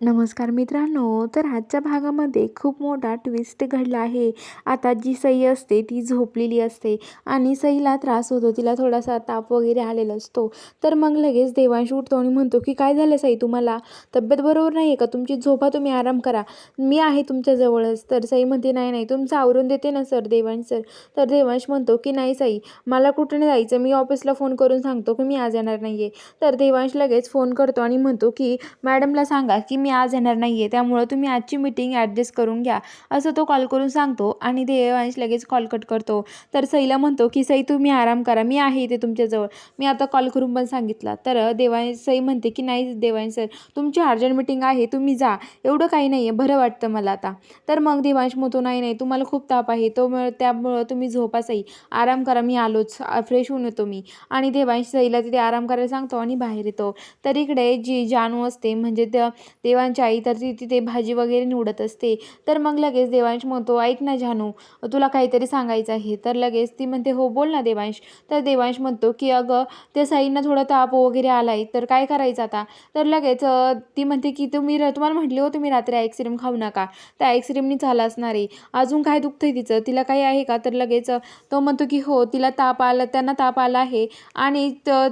नमस्कार मित्रांनो तर आजच्या भागामध्ये खूप मोठा ट्विस्ट घडला आहे. आता जी सई असते ती झोपलेली असते आणि सईला त्रास होतो. तिला थोडासा ताप वगैरे आलेला असतो. तर मग लगेच देवांश उठतो आणि म्हणतो की काय झालं सई तुम्हाला? तब्येत बरोबर नाही आहे का? तुमची झोपा तुम्ही आराम करा. मी आहे तुमच्याजवळच तर सई म्हणते नाही नाही तुमचं आवरून देते ना सर देवांश सर. तर देवांश म्हणतो की नाही सई मला कुठे नाही जायचं. मी ऑफिसला फोन करून सांगतो की मी आज येणार नाही आहे तर देवांश लगेच फोन करतो आणि म्हणतो की मॅडमला सांगा की मी मी आज येणार नाही आहे त्यामुळं तुम्ही आजची मीटिंग ॲडजस्ट करून घ्या. असं तो कॉल करून सांगतो आणि देवांश लगेच कॉल कट करतो. तर सईला म्हणतो की सई तुम्ही आराम करा. मी आहे इथे तुमच्याजवळ. मी आता कॉल करून पण सांगितला. तर देवांश सई म्हणते की नाही देवांश सर तुमची अर्जंट मीटिंग आहे तुम्ही जा. एवढं काही नाही आहे बरं वाटतं मला आता. तर मग देवांश म्हणतो नाही नाही तुम्हाला खूप ताप आहे. तो त्यामुळं तुम्ही झोपा सई. आराम करा मी आलोच. फ्रेश होऊन येतो मी. आणि देवांश सईला तिथे आराम करायला सांगतो आणि बाहेर येतो. तर इकडे जी जानू असते म्हणजे देवांची आई तर ती तिथे भाजी वगैरे निवडत असते. तर मग लगेच देवांश म्हणतो ऐक ना जानू तुला काहीतरी सांगायचं आहे. तर लगेच ती म्हणते हो बोल ना देवांश. तर देवांश म्हणतो की अगं त्या साईंना थोडा ताप वगैरे आला आहे तर काय करायचं आता? तर लगेच ती म्हणते की तुम्ही तुम्हाला म्हटले हो तुम्ही रात्री आईस्क्रीम खाऊ नका. तर आईस्क्रीमनी झालं असणार आहे. अजून काय दुखतं आहे तिचं? तिला काही आहे का? तर लगेच तो म्हणतो की हो तिला ताप आला त्यांना ताप आला आहे. आणि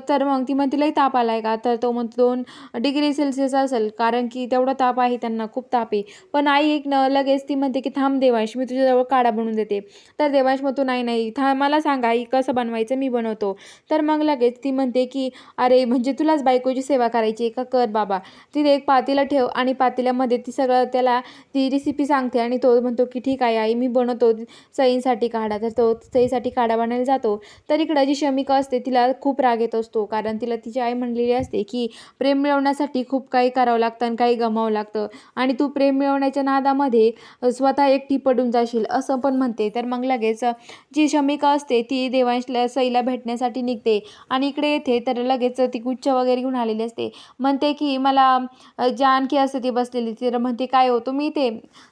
तर मग ती म्हणते तिलाही ताप आला आहे का? तर तो म्हणतो दोन डिग्री सेल्सिअस असेल कारण की तेवढा ताप आहे त्यांना खूप ताप आहे. पण आई एक न लगेच ती म्हणते की थांब देवांश मी तुझ्याजवळ काढा बनवून देते. तर देवांश म्हणतो नाही नाही थांब मला सांगा आई कसं बनवायचं? मी बनवतो. तर मग लगेच ती म्हणते की अरे म्हणजे तुलाच बायकोची सेवा करायची का? कर बाबा. तिथे एक पातेला ठेव आणि पातेल्यामध्ये ती सगळं त्याला ती रेसिपी सांगते आणि तो म्हणतो की ठीक आहे आई मी बनवतो सईंसाठी काढा. तर तो सईसाठी काढा बनायला जातो. तर इकडं जी शमिका असते तिला खूप राग येत असतो. कारण तिला तिची आई म्हणलेली असते की प्रेम मिळवण्यासाठी खूप काही करावं लागतं आणि काही गमावं लागतं. आणि तू प्रेम मिळवण्याच्या नादामध्ये स्वतः एकटी पडून जाशील असं पण म्हणते. तर मग लगेच जी शमिका असते ती देवांशला सईला भेटण्यासाठी निघते. आणि इकडे येते तर लगेच ती गुच्छ वगैरे घेऊन आलेली असते. म्हणते की मला जानकी असते ती बसलेली तर म्हणते काय होतो मी ते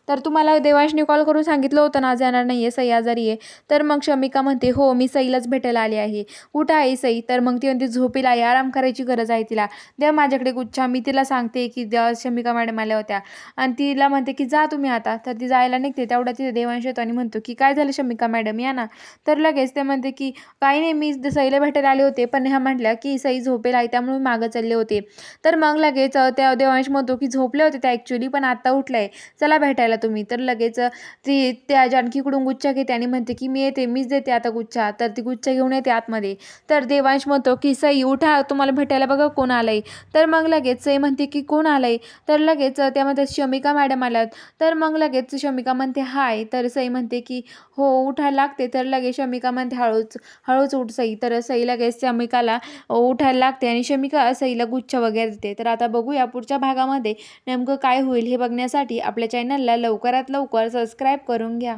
तर तुम्हाला देवांशने कॉल करून सांगितलं होतं ना आज येणार नाही आहे सई आजारी आहे. तर मग शमिका म्हणते हो मी सईलाच भेटायला आली आहे. कुठं आहे सई? तर मग ती म्हणते झोपेला आहे आराम करायची गरज आहे तिला. द्या माझ्याकडे गुच्छा मी तिला सांगते की द्या शमिका मॅडम आल्या होत्या. आणि तिला म्हणते की जा तुम्ही आता. तर ती जायला निघते. तेवढा तिथे देवांश येतो आणि म्हणतो की काय झालं शमिका मॅडम? या ना. तर लगेच ते म्हणते की काही नाही मी सईला भेटायला आले होते. पण ह्या म्हटल्या की सई झोपेला आहे त्यामुळे मागं चालले होते. तर मग लगेच त्या देवांश म्हणतो की झोपले होते त्या ॲक्च्युली पण आत्ता उठलं चला भेटायला तुम्ही. तर लगेच ती त्या जानकीकडून गुच्छा घेते आणि म्हणते की मी येते मीच देते आता गुच्छा. तर ती गुच्छा घेऊन येते आतमध्ये. तर देवांश म्हणतो की सई उठा. तुम्हाला भेटायला बघा कोण आलंय. तर मग लगेच सई म्हणते की कोण आलंय? तर लगेच त्यामध्ये शमिका मॅडम आल्यात. तर मग लगेच शमिका म्हणते हाय. तर सई म्हणते की हो उठायला लागते. तर लगेच शमिका म्हणते हळूच हळूच उठ सई. तर सई लगेच शमिकाला उठायला लागते आणि शमिका सईला गुच्छ वगैरे देते. तर आता बघूया पुढच्या भागामध्ये नेमकं काय होईल हे बघण्यासाठी आपल्या चॅनलला लवकरात लवकर सबस्क्राईब करून घ्या.